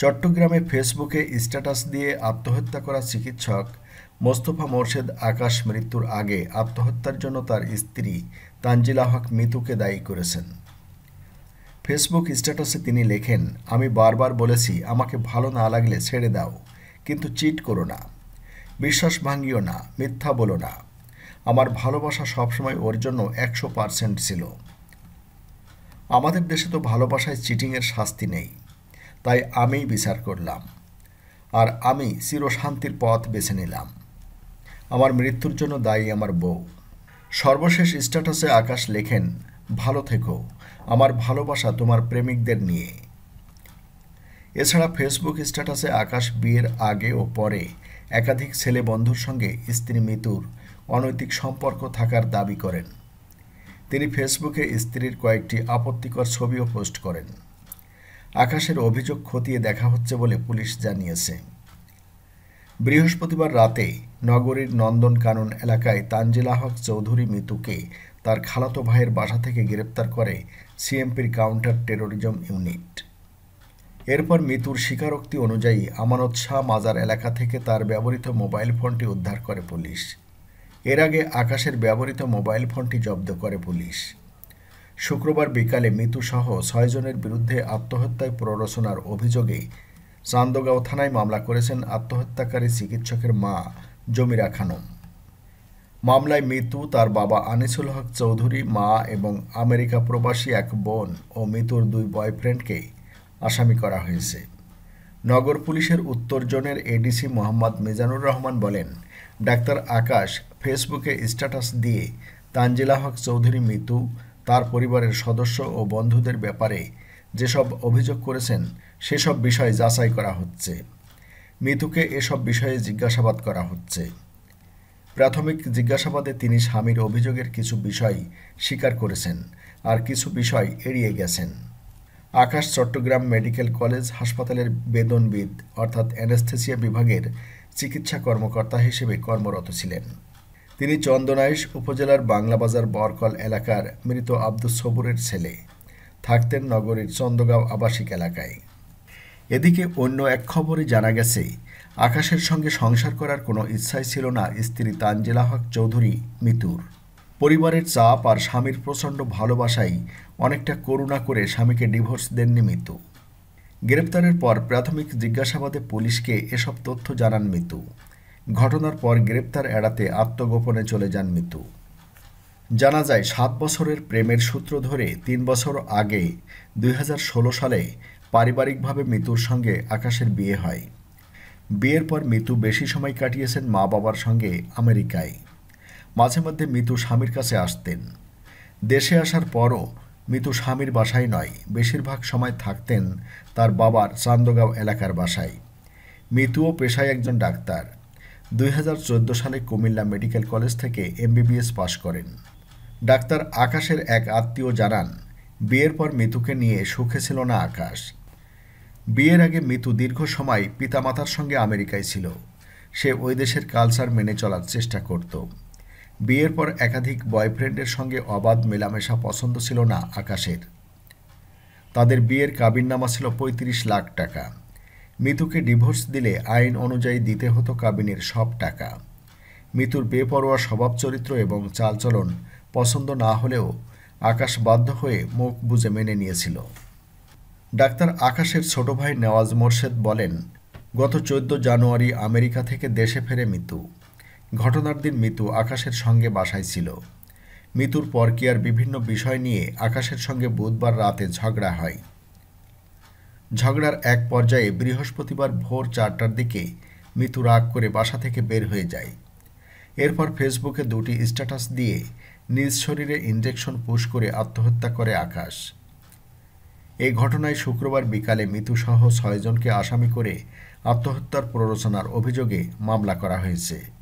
চট্টগ্রামে ফেসবুকে স্ট্যাটাস দিয়ে আত্মহত্যা করা চিকিৎসক। মোস্তফা মোর্শেদ আকাশ মৃত্যুর আগে আত্মহত্যার জন্য তার স্ত্রী তানজিলা হক মিতুকে দায়ী করেছেন। ফেসবুক স্ট্যাটাসে তিনি লেখেন, আমি বারবার বলেছি, আমাকে ভালো না লাগলে ছেড়ে দাও, কিন্তু চিট করো না। বিশ্বাস ভাঙিও না, মিথ্যা বলো না। আমার ভালোবাসা সবসময় ওর জন্য একশো পারসেন্ট ছিল। আমাদের দেশে তো ভালোবাসায় চিটিংয়ের শাস্তি নেই। তাই আমিই বিচার করলাম। আর আমি চিরশান্তির পথ বেছে নিলাম। আমার মৃত্যুর জন্য দায়ী আমার বউ। সর্বশেষ স্ট্যাটাসে আকাশ লেখেন, ভালো থেকো। আমার ভালোবাসা তোমার প্রেমিকদের নিয়ে। এছাড়া ফেসবুক স্ট্যাটাসে আকাশ বিয়ের আগে ও পরে একাধিক ছেলে বন্ধুর সঙ্গে স্ত্রী মিতুর অনৈতিক সম্পর্ক থাকার দাবি করেন। তিনি ফেসবুকে স্ত্রীর কয়েকটি আপত্তিকর ছবিও পোস্ট করেন। আকাশের অভিযোগ খতিয়ে দেখা হচ্ছে বলে পুলিশ জানিয়েছে। বৃহস্পতিবার রাতে নগরীর নন্দনকানন এলাকায় তানজিলা হক চৌধুরী মিতুকে তার খালাতো ভাইয়ের বাসা থেকে গ্রেপ্তার করে সিএমপির কাউন্টার টেরোরিজম ইউনিট। এরপর মিতুর স্বীকারোক্তি অনুযায়ী আমানত শাহ মাজার এলাকা থেকে তার ব্যবহৃত মোবাইল ফোনটি উদ্ধার করে পুলিশ। এর আগে আকাশের ব্যবহৃত মোবাইল ফোনটি জব্দ করে পুলিশ। শুক্রবার বিকালে মৃত্যুসহ ছয়জনের বিরুদ্ধে আত্মহত্যায় প্ররোচনার অভিযোগে চান্দগাঁও থানায় মামলা করেছেন আত্মহত্যাকারী চিকিৎসকের মা জমিরা খানম। মামলায় মৃত্যু তার বাবা আনিসুল হক চৌধুরী, মা এবং আমেরিকা প্রবাসী এক বোন ও মৃত্যুর দুই বয়ফ্রেন্ডকে আসামি করা হয়েছে। নগর পুলিশের উত্তর জোনের এডিসি মোহাম্মদ মিজানুর রহমান বলেন, ডাক্তার আকাশ ফেসবুকে স্ট্যাটাস দিয়ে তানজিলা হক চৌধুরী মিতু তার পরিবারের সদস্য ও বন্ধুদের ব্যাপারে যেসব অভিযোগ করেছেন, সেসব বিষয় যাচাই করা হচ্ছে। মিতুকে এসব বিষয়ে জিজ্ঞাসাবাদ করা হচ্ছে। প্রাথমিক জিজ্ঞাসাবাদে তিনি স্বামীর অভিযোগের কিছু বিষয় স্বীকার করেছেন আর কিছু বিষয় এড়িয়ে গেছেন। আকাশ চট্টগ্রাম মেডিকেল কলেজ হাসপাতালের বেদনবিদ অর্থাৎ অ্যানেস্থেসিয়া বিভাগের চিকিৎসা কর্মকর্তা হিসেবে কর্মরত ছিলেন। তিনি চন্দনাইশ উপজেলার বাংলাবাজার বরকল এলাকার মৃত আব্দুস সবুরের ছেলে। থাকতেন নগরীর চন্দগাঁও আবাসিক এলাকায়। এদিকে অন্য এক খবরে জানা গেছে, আকাশের সঙ্গে সংসার করার কোনো ইচ্ছাই ছিল না স্ত্রী তানজিলা হক চৌধুরী, মিতুর। পরিবারের চাপ আর স্বামীর প্রচণ্ড ভালোবাসাই অনেকটা করুণা করে স্বামীকে ডিভোর্স দেননি মিতু। গ্রেপ্তারের পর প্রাথমিক জিজ্ঞাসাবাদে পুলিশকে এসব তথ্য জানান মিতু। ঘটনার পর গ্রেপ্তার এড়াতে আত্মগোপনে চলে যান মিতু। জানা যায়, সাত বছরের প্রেমের সূত্র ধরে তিন বছর আগে দুই হাজার ষোলো সালে পারিবারিকভাবে মিতুর সঙ্গে আকাশের বিয়ে হয়। বিয়ের পর মিতু বেশি সময় কাটিয়েছেন মা বাবার সঙ্গে আমেরিকায়। মাঝে মধ্যে মিতু স্বামীর কাছে আসতেন। দেশে আসার পরও মিতু স্বামীর বাসায় নয়, বেশিরভাগ সময় থাকতেন তার বাবার চান্দগাঁও এলাকার বাসায়। মিতুও পেশায় একজন ডাক্তার। দুই হাজার চোদ্দ সালে কুমিল্লা মেডিকেল কলেজ থেকে এমবিবিএস পাশ করেন। ডাক্তার আকাশের এক আত্মীয় জানান, বিয়ের পর মিতুকে নিয়ে সুখে ছিল না আকাশ। বিয়ের আগে মিতু দীর্ঘ সময় পিতামাতার সঙ্গে আমেরিকায় ছিল। সে ওই দেশের কালচার মেনে চলার চেষ্টা করত। বিয়ের পর একাধিক বয়ফ্রেন্ডের সঙ্গে অবাধ মেলামেশা পছন্দ ছিল না আকাশের। তাদের বিয়ের কাবিননামা ছিল পঁয়ত্রিশ লাখ টাকা। মিতুকে ডিভোর্স দিলে আইন অনুযায়ী দিতে হতো কাবিনের সব টাকা। মিতুর বেপরোয়া স্বভাব চরিত্র এবং চালচলন পছন্দ না হলেও আকাশ বাধ্য হয়ে মুখ বুঝে মেনে নিয়েছিল। ডাক্তার আকাশের ছোট ভাই নেওয়াজ মোর্শেদ বলেন, গত চোদ্দ জানুয়ারি আমেরিকা থেকে দেশে ফেরে মিতু। ঘটনার দিন মিতু আকাশের সঙ্গে বাসায় ছিল। মিতুর পরকিয়ার বিভিন্ন বিষয় নিয়ে আকাশের সঙ্গে বুধবার রাতে ঝগড়া হয়। ঝগড়ার এক পর্যায়ে বৃহস্পতিবার ভোর চারটার দিকে মিতু রাগ করে বাসা থেকে বের হয়ে যায়। এরপর ফেসবুকে দুটি স্ট্যাটাস দিয়ে নিজ শরীরে ইঞ্জেকশন পুশ করে আত্মহত্যা করে আকাশ। এই ঘটনায় শুক্রবার বিকালে মিতুসহ ছয়জনকে আসামি করে আত্মহত্যার প্ররোচনার অভিযোগে মামলা করা হয়েছে।